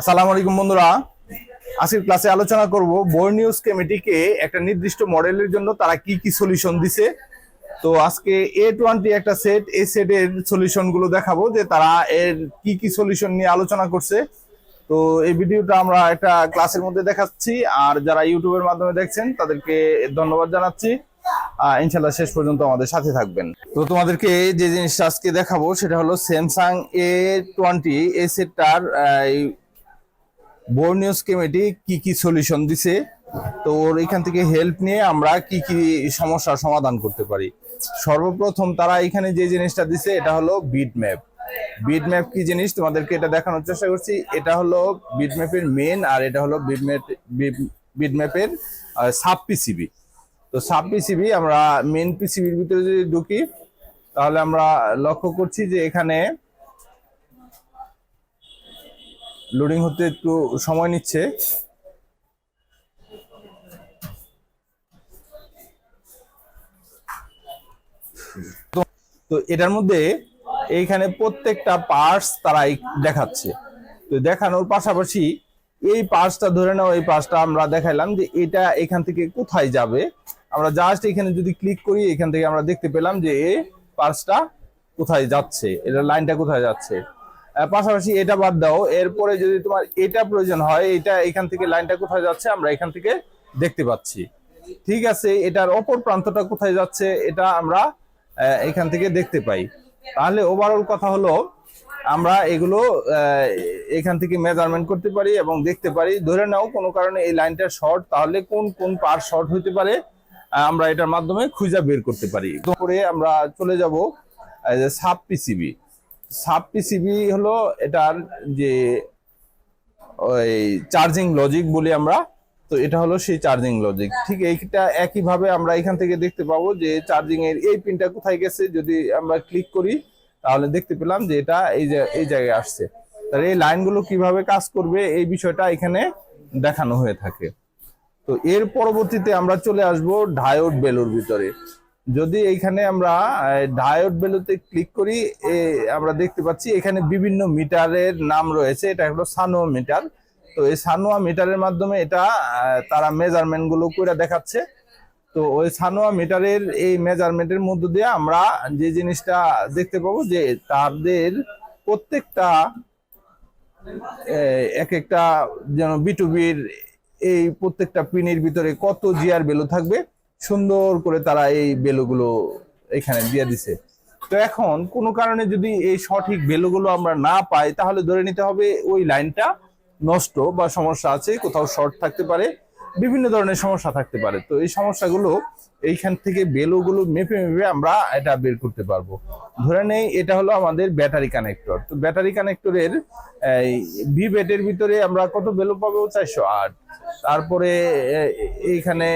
আসসালামু আলাইকুম বন্ধুরা। আজকের ক্লাসে আলোচনা করব নিউজ কমিটিকে একটা নির্দিষ্ট মডেলের জন্য তারা কি কি সলিউশন দিছে। তো আজকে এ টোয়েন্টি একটা সেট এই সেটের সলিউশনগুলো দেখাবো যে তারা এর কি কি সলিউশন নিয়ে আলোচনা করছে। তো এই ভিডিওটা আমরা একটা ক্লাসের মধ্যে দেখাচ্ছি, আর যারা ইউটিউবের মাধ্যমে দেখছেন, তাদেরকে ধন্যবাদ জানাচ্ছি। ইনশাল্লাহ শেষ পর্যন্ত আমাদের সাথে থাকবেন। তো তোমাদেরকে যে জিনিসটা আজকে দেখাবো, সেটা হলো স্যামসাং এ টোয়েন্টি এ সেটটার বোর্ড নিউজ কমিটি কি কি সলিউশন দিছে? তো ওর এখান থেকে হেল্প নিয়ে আমরা কি কি সমস্যার সমাধান করতে পারি? সর্বপ্রথম তারা এখানে যে জিনিসটা দিছে, এটা হলো বিট ম্যাপ বিট ম্যাপ কি জিনিস? তোমাদেরকে এটা দেখানোর চেষ্টা করছি। এটা হলো বিট ম্যাপের মেন আর এটা হলো বিট ম্যাপ বিট ম্যাপের সাব পিসিবি তো সাব পিসিবি আমরা মেন পিসিবির ভিতরে যদি ঢুকি, তাহলে আমরা লক্ষ্য করছি যে এখানে লোডিং হতে একটু সময় নিচ্ছে। তো এটার মধ্যে এইখানে প্রত্যেকটা পার্টস তারা দেখাচ্ছে। তো দেখানোর পাশাপাশি এই পার্টসটা ধরে নাও, এই পার্টসটা আমরা দেখাইলাম যে এটা এখান থেকে কোথায় যাবে। আমরা জাস্ট এখানে যদি ক্লিক করি, এখান থেকে আমরা দেখতে পেলাম যে এই পার্টসটা কোথায় যাচ্ছে এটা লাইনটা কোথায় যাচ্ছে। পাশাপাশি এটা বাদ দাও। এরপরে যদি তোমার এটা প্রয়োজন হয়, এটা এখান থেকে লাইনটা কোথায় যাচ্ছে আমরা এখান থেকে দেখতে পাচ্ছি। ঠিক আছে, এটার অপর প্রান্তটা কোথায় যাচ্ছে এটা আমরা এখান থেকে দেখতে পাই। তাহলে ওভারঅল কথা হলো, আমরা এগুলো এখান থেকে মেজারমেন্ট করতে পারি এবং দেখতে পারি। ধরে নাও কোনো কারণে এই লাইনটা শর্ট তাহলে কোন কোন পার্ট শর্ট হতে পারে আমরা এটার মাধ্যমে খুঁজা বের করতে পারি। তারপরে আমরা চলে যাব সাব পিসিবি সাব পিসিবি হলো এটার যে, ওই চার্জিং লজিক বলি আমরা, তো এটা হলো সেই চার্জিং লজিক ঠিক এইটা একইভাবে আমরা এখান থেকে দেখতে পাবো যে চার্জিং এর এই পিনটা কোথায় গেছে, যদি আমরা ক্লিক করি, তাহলে দেখতে পেলাম যে এটা এই এই জায়গায় আসছে। তাহলে এই লাইনগুলো কীভাবে কাজ করবে, এই বিষয়টা এখানে দেখানো হয়ে থাকে। তো এর পরবর্তীতে আমরা চলে আসব ডায়োড বেলুর ভিতরে। যদি এইখানে আমরা ডায়োড বেলুতে ক্লিক করি আমরা দেখতে পাচ্ছি এখানে বিভিন্ন মিটারের নাম রয়েছে, এটা হলো সানোয়া মিটার তো এই সানোয়া মিটারের মাধ্যমে এটা তারা মেজারমেন্টগুলো করে দেখাচ্ছে। তো ওই সানোয়া মিটারের এই মেজারমেন্টের মধ্য দিয়ে আমরা যে জিনিসটা দেখতে পাবো যে তাদের প্রত্যেকটা এক একটা যেন বিটুবির এই প্রত্যেকটা পিনের ভিতরে কত জিয়ার বেলু থাকবে সুন্দর করে তারা এই বেলুগুলো এখানে দিয়ে দিছে। তো এখন কোনো কারণে যদি এই সঠিক বেলুগুলো আমরা না পাই, তাহলে ধরে নিতে হবে ওই লাইনটা নষ্ট বা সমস্যা আছে, কোথাও শর্ট থাকতে পারে, বিভিন্ন ধরনের সমস্যা থাকতে পারে। তো এই সমস্যাগুলো এইখান থেকে বেলুগুলো মেপে মেপে আমরা এটা বের করতে পারব। ধরে নেই, এটা হলো আমাদের ব্যাটারি কানেক্টর। তো ব্যাটারি কানেক্টরের ভি ব্যাটের ভিতরে আমরা কত বেলু পাবো? চারশো আট। তারপরে এইখানে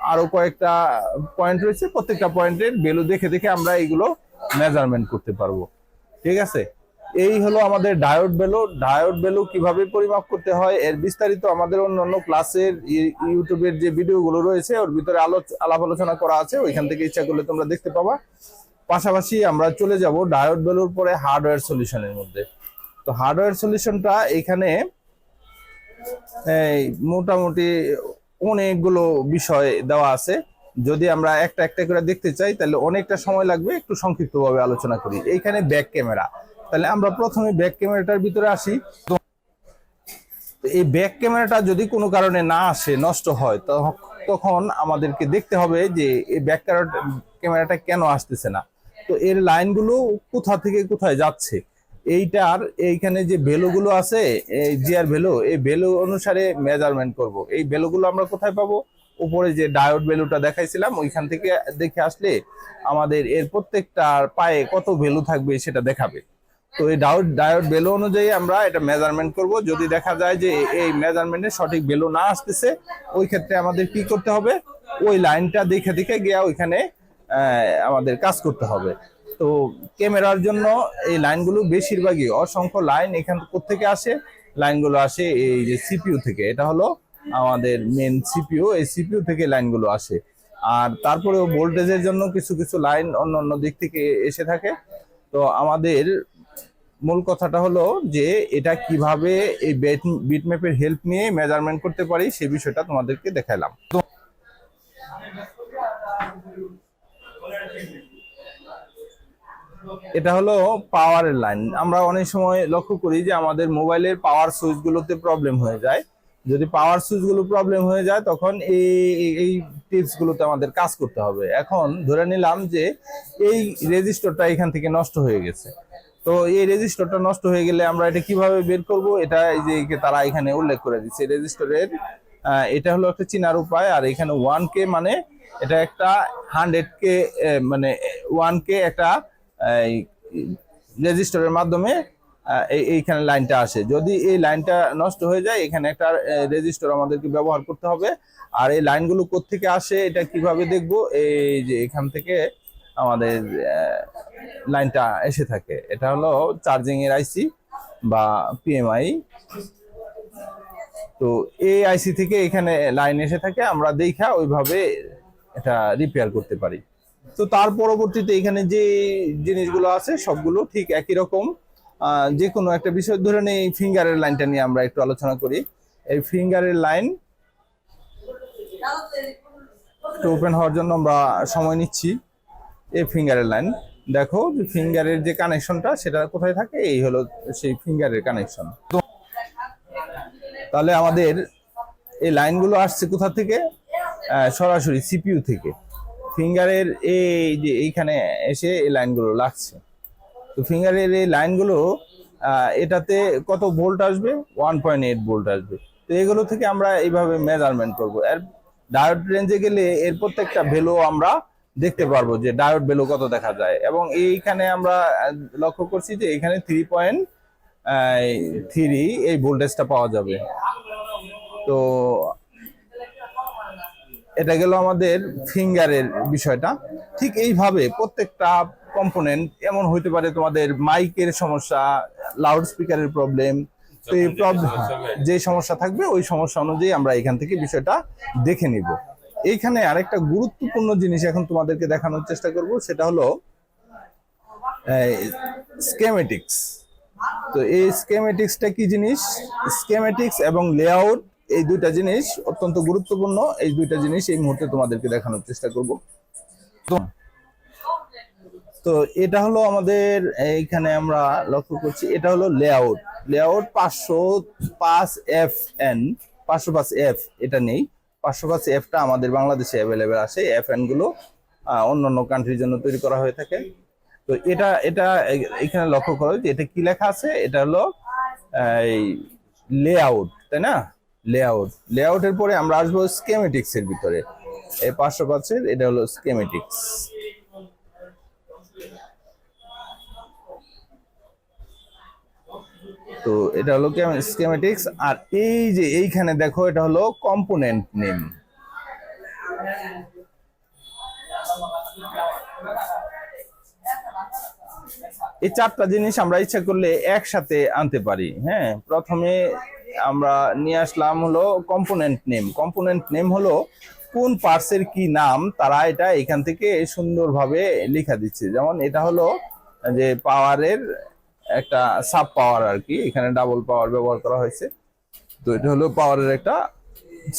আরও কয়েকটা পয়েন্ট রয়েছে, প্রত্যেকটা পয়েন্টের বেলু দেখে দেখে আমরা এইগুলো মেজারমেন্ট করতে পারব। ঠিক আছে? এই হলো আমাদের ডায়োড বেলু ডায়োড বেলু কীভাবে পরিমাপ করতে হয়, এর বিস্তারিত আমাদের অন্যান্য ক্লাসের ই- ইউটিউবের যে ভিডিওগুলো রয়েছে, ওর ভিতরে আলো আলাপ আলোচনা করা আছে, ওইখান থেকে ইচ্ছা করলে তোমরা দেখতে পাবা। পাশাপাশি আমরা চলে যাব ডায়োড বেলুর পরে হার্ডওয়্যার সলিউশনের মধ্যে। তো হার্ডওয়্যার সলিউশনটা এখানে মোটামুটি অনেকগুলো বিষয় দেওয়া আছে। যদি আমরা একটা একটা করে দেখতে চাই, তাহলে অনেকটা সময় লাগবে একটু সংক্ষিপ্তভাবে আলোচনা করি। এইখানে ব্যাক ক্যামেরা তাহলে আমরা প্রথমে ব্যাক ক্যামেরাটার ভিতরে আসি। তো এই ব্যাক ক্যামেরাটা যদি কোনো কারণে না আসে, নষ্ট হয় তখন আমাদেরকে দেখতে হবে যে এই ব্যাক ক্যামেরাটা কেন আসতেছে না। তো এর লাইনগুলো কোথা থেকে কোথায় যাচ্ছে? এইটার এইখানে যে ভ্যালুগুলো আছে, এই জিআর ভ্যালু এই ভ্যালু অনুসারে মেজারমেন্ট করব। এই ভ্যালুগুলো আমরা কোথায় পাবো? উপরে যে ডায়োড ভ্যালুটা দেখাইছিলাম, ওইখান থেকে দেখে আসলে আমাদের এর প্রত্যেকটার পায়ে কত ভ্যালু থাকবে সেটা দেখাবে। তো এই ডায়োড ডায়োড ভ্যালু অনুযায়ী আমরা এটা মেজারমেন্ট করব। যদি দেখা যায় যে এই মেজারমেন্টের সঠিক ভ্যালু না আসতেছে, ওই ক্ষেত্রে আমাদের কি করতে হবে? ওই লাইনটা দেখে দেখে গিয়া ওইখানে আমাদের কাজ করতে হবে। তো ক্যামেরার জন্য এই লাইনগুলো বেশিরভাগই অসংখ্য লাইন এখান থেকে আসে? লাইনগুলো আসে এই যে সিপিইউ থেকে। এটা হলো আমাদের মেন সিপিইউ। এই সিপিইউ থেকে লাইনগুলো আসে। আর তারপরেও ভোল্টেজের জন্য কিছু কিছু লাইন অন্য অন্য দিক থেকে এসে থাকে। তো আমাদের মূল কথাটা হলো যে এটা কীভাবে এই বিট ম্যাপের হেল্প নিয়ে মেজারমেন্ট করতে পারি সেই বিষয়টা তোমাদেরকে দেখাইলাম। এটা হলো পাওয়ারের লাইন আমরা অনেক সময় লক্ষ্য করি যে আমাদের মোবাইলের পাওয়ার সুইচগুলোতে প্রবলেম হয়ে যায়। যদি পাওয়ার সুইচগুলো প্রবলেম হয়ে যায়, তখন এই, এই- এই টিপস গুলোতে আমাদের কাজ করতে হবে। এখন ধরে নিলাম যে এই রেজিস্টারটা এখান থেকে নষ্ট হয়ে গেছে। তো এই রেজিস্টারটা নষ্ট হয়ে গেলে আমরা এটা কীভাবে বের করব? এটা এই যে তারা এখানে উল্লেখ করে দিচ্ছে। রেজিস্টারের এটা হলো একটা চিনার উপায়। আর এখানে ওয়ান কে মানে এটা একটা হান্ড্রেড কে মানে ওয়ান কে একটা রেজিস্টারের মাধ্যমে এই- এইখানে লাইনটা আসে। যদি এই লাইনটা নষ্ট হয়ে যায়, এখানে একটা রেজিস্টার আমাদেরকে ব্যবহার করতে হবে। আর এই লাইনগুলো কোত্থেকে আসে, এটা কীভাবে দেখব? এই যে এখান থেকে আমাদের লাইনটা এসে থাকে। এটা হলো চার্জিং এর আইসি বা পিএমআই। তো এই আইসি থেকে এখানে লাইন এসে থাকে। আমরা দেখা, ওইভাবে এটা রিপেয়ার করতে পারি। তো তার পরবর্তীতে এখানে যে জিনিসগুলো আছে, সবগুলো ঠিক একই রকম। যে কোনো একটা বিষয়, ধরে নেই ফিঙ্গারের লাইনটা নিয়ে আমরা একটু আলোচনা করি। এই ফিঙ্গারের লাইন ওপেন হওয়ার জন্য আমরা সময় নিচ্ছি। এই ফিঙ্গারের লাইন, দেখো ফিঙ্গারের যে কানেকশনটা সেটা কোথায় থাকে? এই হলো সেই ফিঙ্গারের কানেকশন তাহলে আমাদের এই লাইনগুলো আসছে কোথা থেকে? সরাসরি সিপিইউ থেকে। ফিঙ্গারের এই যে এইখানে এসে এই লাইনগুলো লাগছে। তো ফিঙ্গারের এই লাইনগুলো এটাতে কত ভোল্ট আসবে? ওয়ান পয়েন্ট এইট ভোল্ট আসবে। তো এগুলো থেকে আমরা এইভাবে মেজারমেন্ট করব। এর ডায়োড রেঞ্জে গেলে এর প্রত্যেকটা ভ্যালু আমরা দেখতে পারব যে ডায়োড ভ্যালু কত দেখা যায়। এবং এইখানে আমরা লক্ষ্য করছি যে এখানে থ্রি পয়েন্ট থ্রি এই ভোল্টেজটা পাওয়া যাবে। তো এটা গেল আমাদের ফিঙ্গারের বিষয়টা। ঠিক এইভাবে প্রত্যেকটা কম্পোনেন্ট এমন হইতে পারে তোমাদের মাইকের সমস্যা লাউড স্পিকারের প্রবলেম তো এই প্রবলেম যে সমস্যা থাকবে ওই সমস্যা অনুযায়ী আমরা এখান থেকে বিষয়টা দেখে নিব। এইখানে আরেকটা গুরুত্বপূর্ণ জিনিস এখন তোমাদেরকে দেখানোর চেষ্টা করব সেটা হলো স্কেমেটিক্স তো এই স্কেমেটিক্সটা কি জিনিস? স্কেমেটিক্স এবং লেআউট এই দুইটা জিনিস অত্যন্ত গুরুত্বপূর্ণ। এই দুইটা জিনিস এই মুহূর্তে তোমাদেরকে দেখানোর চেষ্টা করব। তো এটা হলো আমাদের এইখানে আমরা লক্ষ্য করছি এটা হলো লেআউট লেআউট পাঁচশো পাঁচ এফ এন পাঁচশো পাঁচ এফ এটা নেই। পাঁচশো পাঁচ এফটা আমাদের বাংলাদেশে অ্যাভেলেবেল আছে। এফ এনগুলো আহ, অন্যান্য কান্ট্রির জন্য তৈরি করা হয়ে থাকে। তো এটা এটা এখানে লক্ষ্য করো যে এটা কি লেখা আছে? এটা হলো এই লেআউট তাই না? লেআউট লেআউটের পরে আমরা আসব স্কেমেটিক্স এর ভিতরে। এই পাঁচশো পাঁচের এটা হলো স্কেমেটিক্স তো এটা হলো স্কেমেটিক্স আর এই যে এইখানে দেখো, এটা হলো কম্পোনেন্ট নেম এই চারটা জিনিস আমরা ইচ্ছা করলে একসাথে আনতে পারি হ্যাঁ? প্রথমে আমরা নিয়ে আসলাম হলো কম্পোনেন্ট নেম কম্পোনেন্ট নেম হলো কোন পার্টসের কি নাম, তারা এটা এখান থেকে সুন্দরভাবে লেখা দিচ্ছে। যেমন এটা হলো যে পাওয়ারের একটা সাব পাওয়ার আর কি, এখানে ডাবল পাওয়ার ব্যবহার করা হয়েছে। তো এটা হলো পাওয়ারের একটা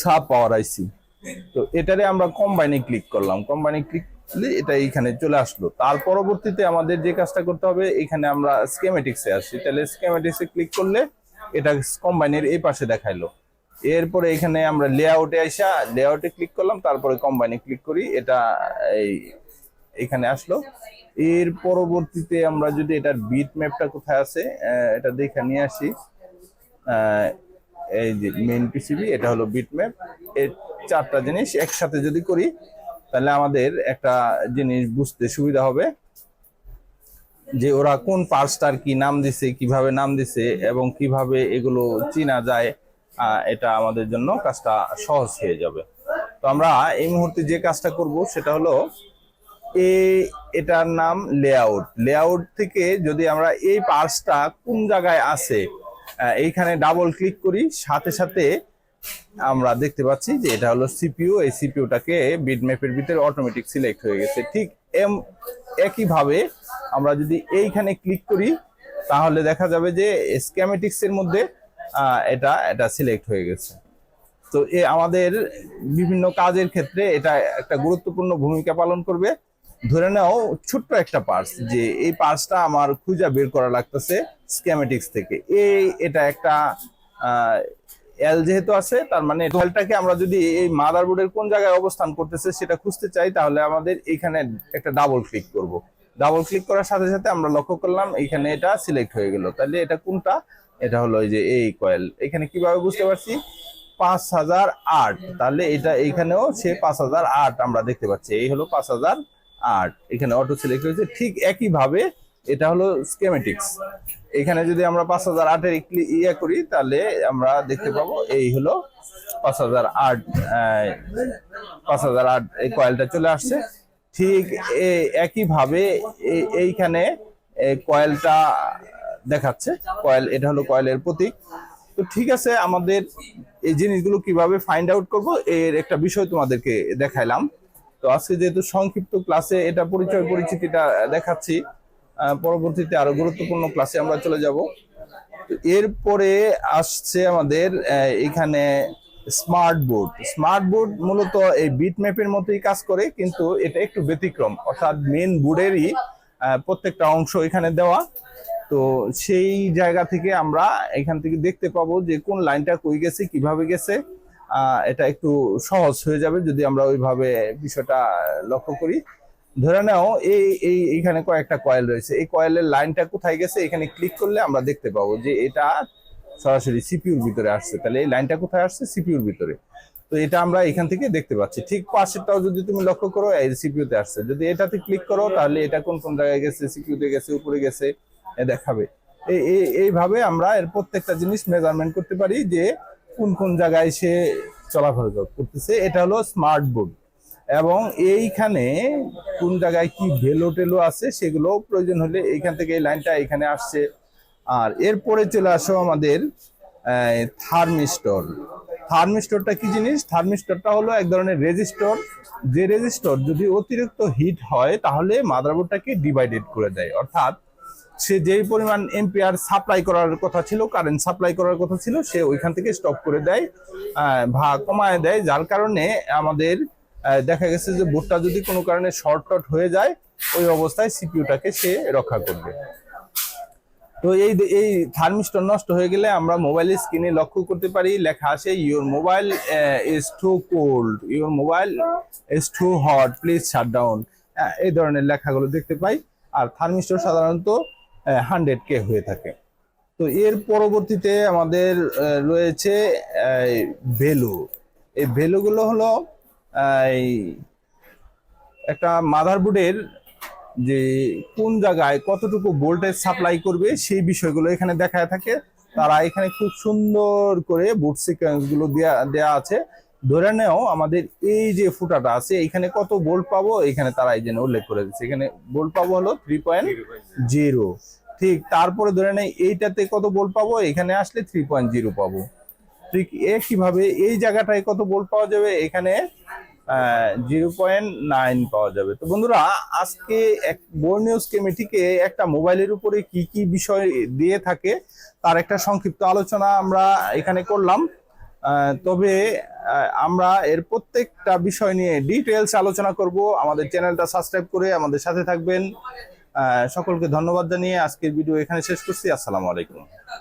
সাব পাওয়ার আইসি তো এটারে আমরা কম্বাইনে ক্লিক করলাম। কম্বাইনে ক্লিক এটা এইখানে চলে আসলো। তার পরবর্তীতে আমাদের যে কাজটা করতে হবে, এখানে আমরা স্কেমেটিক্সে আসি। তাহলে স্কেমেটিক্সে ক্লিক করলে এটা কম্বাইনের এই পাশে দেখাইলো। এরপরে এখানে আমরা লেআউটে আইসা লেআউটে ক্লিক করলাম, তারপরে কম্বাইনে ক্লিক করি, এটা এই, এখানে আসলো। এর পরবর্তীতে আমরা যদি এটার বিট ম্যাপটা কোথায় আছে এটা দেখে নিয়ে আসি। এই যে মেন পিসিবি এটা হলো বিট ম্যাপ এই চারটা জিনিস একসাথে যদি করি, তাহলে আমাদের একটা জিনিস বুঝতে সুবিধা হবে। যে ওরা কোন পার্সটার কি নাম দিছে, কীভাবে নাম দিছে এবং কীভাবে এগুলো চিনা যায় এটা আমাদের জন্য কাজটা সহজ হয়ে যাবে। তো আমরা এই মুহূর্তে যে কাজটা করব সেটা হলো এ, এটার নাম লেআউট লেআউট থেকে যদি আমরা এই পার্সটা কোন জায়গায় আছে এইখানে ডাবল ক্লিক করি, সাথে সাথে আমরা দেখতে পাচ্ছি যে এটা হলো সিপিইউ এই সিপিইউটাকে বিট ম্যাপের ভিতরে অটোমেটিক সিলেক্ট হয়ে গেছে। ঠিক এম একইভাবে আমরা যদি এইখানে ক্লিক করি, তাহলে দেখা যাবে যে স্ক্যামেটিক্স এর মধ্যে এটা এটা সিলেক্ট হয়ে গেছে। তো এ আমাদের বিভিন্ন কাজের ক্ষেত্রে এটা একটা গুরুত্বপূর্ণ ভূমিকা পালন করবে। ধরে নাও ছোট্ট একটা পার্স যে এই পার্সটা আমার খুঁজা বের করা লাগতেছে স্ক্যামেটিক্স থেকে। এই, এটা একটা এল যেহেতু আছে, তার মানে এলটাকে আমরা যদি এই মাদারবোর্ডের কোন জায়গায় অবস্থান করতেছে সেটা খুঁজতে চাই, তাহলে আমাদের এখানে একটা ডাবল ক্লিক করব। ডাবল ক্লিক করার সাথে সাথে আমরা লক্ষ্য করলাম, এখানে এটা সিলেক্ট হয়ে গেল। তাহলে এটা কোনটা? এটা হলো এই যে এই কয়েল এখানে কীভাবে বুঝতে পারছি? পাঁচ হাজার আট। তাহলে এটা এইখানেও সে পাঁচ হাজার আট আমরা দেখতে পাচ্ছি। এই হলো পাঁচ হাজার আট। এখানে অটো সিলেক্ট হয়েছে। ঠিক একই ভাবে এটা হলো স্কেমেটিক্স এখানে যদি আমরা পাঁচ হাজার আটের ইয়ে করি, তাহলে আমরা দেখতে পাবো এই হলো পাঁচ হাজার আট পাঁচ হাজার আট এই কয়েলটা চলে আসছে। ঠিক একইভাবে এইখানে এই কয়েলটা দেখাচ্ছে। কয়েল, এটা হলো কয়েলের প্রতীক। তো ঠিক আছে, আমাদের এই জিনিসগুলো কীভাবে ফাইন্ড আউট করব, এর একটা বিষয় তোমাদেরকে দেখাইলাম। তো আজকে যেহেতু সংক্ষিপ্ত ক্লাসে এটা পরিচয় পরিচিতিটা দেখাচ্ছি পরবর্তীতে আরও গুরুত্বপূর্ণ ক্লাসে আমরা চলে যাব। এরপরে আসছে আমাদের এখানে স্মার্ট বোর্ড স্মার্ট বোর্ড মূলত এই বিট ম্যাপের মতোই কাজ করে, কিন্তু এটা একটু ব্যতিক্রম। অর্থাৎ মেন বোর্ডেরই প্রত্যেকটা অংশ এখানে দেওয়া। তো সেই জায়গা থেকে আমরা এখান থেকে দেখতে পাবো যে কোন লাইনটা কই গেছে, কীভাবে গেছে। এটা একটু সহজ হয়ে যাবে যদি আমরা ওইভাবে বিষয়টা লক্ষ্য করি। ধরে নাও, এই এই, এইখানে কয়েকটা কয়েল রয়েছে। এই কয়েলের লাইনটা কোথায় গেছে? এখানে ক্লিক করলে আমরা দেখতে পাবো যে এটা সরাসরি সিপিউর ভিতরে আসছে। তাহলে এই লাইনটা কোথায় আসছে? সিপিউর ভিতরে। তো এটা আমরা এখান থেকে দেখতে পাচ্ছি। ঠিক পাশেরটাও যদি তুমি লক্ষ্য করো, এই সিপিইউ তে আসছে। যদি এটাতে ক্লিক করো, তাহলে এটা কোন কোন জায়গায় গেছে? সিপিইউ তে গেছে, উপরে গেছে দেখাবে। এই এই- এইভাবে আমরা এর প্রত্যেকটা জিনিস মেজারমেন্ট করতে পারি যে কোন কোন জায়গায় সে চলাফেরা করতেছে। এটা হলো স্মার্ট বোর্ড এবং এইখানে কোন জায়গায় কি ভেলো টেলো আছে সেগুলো প্রয়োজন হলে এইখান থেকে এই লাইনটা এখানে আসছে। আর এরপরে চলে আসো আমাদের থার্মিস্টর। থার্মিস্টরটা কি জিনিস? থার্মিস্টরটা হলো এক ধরনের রেজিস্টর। যে রেজিস্টর যদি অতিরিক্ত হিট হয় তাহলে মাদারবোর্ডটাকে ডিভাইডেড করে দেয়। অর্থাৎ সে যেই পরিমাণ এম্পিয়ার সাপ্লাই করার কথা ছিল, কারেন্ট সাপ্লাই করার কথা ছিল, সে ওইখান থেকে স্টপ করে দেয় ভা কমায় দেয়। যার কারণে আমাদের দেখা গেছে যে বোর্ডটা যদি কোনো কারণে শর্ট টট হয়ে যায়, ওই অবস্থায় সিপিউটাকে সে রক্ষা করবে। তো এই এই থার্মিস্টর নষ্ট হয়ে গেলে আমরা মোবাইলের স্ক্রিনে লক্ষ্য করতে পারি, লেখা আছে your mobile is too cold your mobile is too hot please shut down এই ধরনের লেখাগুলো দেখতে পাই। আর থার্মিস্টর সাধারণত হান্ড্রেড কে হয়ে থাকে। তো এর পরবর্তীতে আমাদের রয়েছে ভ্যালু। এই ভ্যালুগুলো হলো একটা মাদারবোর্ডের যে কোন জায়গায় কতটুকু ভোল্টেজ সাপ্লাই করবে সেই বিষয়গুলো এখানে দেখায় থাকে। তারা এখানে খুব সুন্দর করে বোর্ড সিকোয়েন্সগুলো দেয়া দেয়া আছে। ধরে নেও আমাদের এই যে ফুটাটা আছে, এখানে কত বোল্ট পাবো? এখানে তারা এই জন্য উল্লেখ করে দিচ্ছে। এখানে বোল্ট পাবো হলো থ্রি পয়েন্ট জিরো ঠিক তারপরে ধরে নেই এইটাতে কত বোল্ট পাবো? এখানে আসলে থ্রি পয়েন্ট জিরো পাবো। ঠিক একইভাবে এই জায়গাটায় কত বোল্ট পাওয়া যাবে? এখানে জিরো পয়েন্ট নাইন পাওয়া যাবে। তো বন্ধুরা, আজকে এক বর্ণীয় স্কেমেটিকে একটা মোবাইলের উপরে কি কি বিষয় দিয়ে থাকে তার একটা সংক্ষিপ্ত আলোচনা আমরা এখানে করলাম। তবে আমরা এর প্রত্যেকটা বিষয় নিয়ে ডিটেলস আলোচনা করব। আমাদের চ্যানেলটা সাবস্ক্রাইব করে আমাদের সাথে থাকবেন। সকলকে ধন্যবাদ জানিয়ে আজকের ভিডিও এখানে শেষ করছি। আসসালামু আলাইকুম।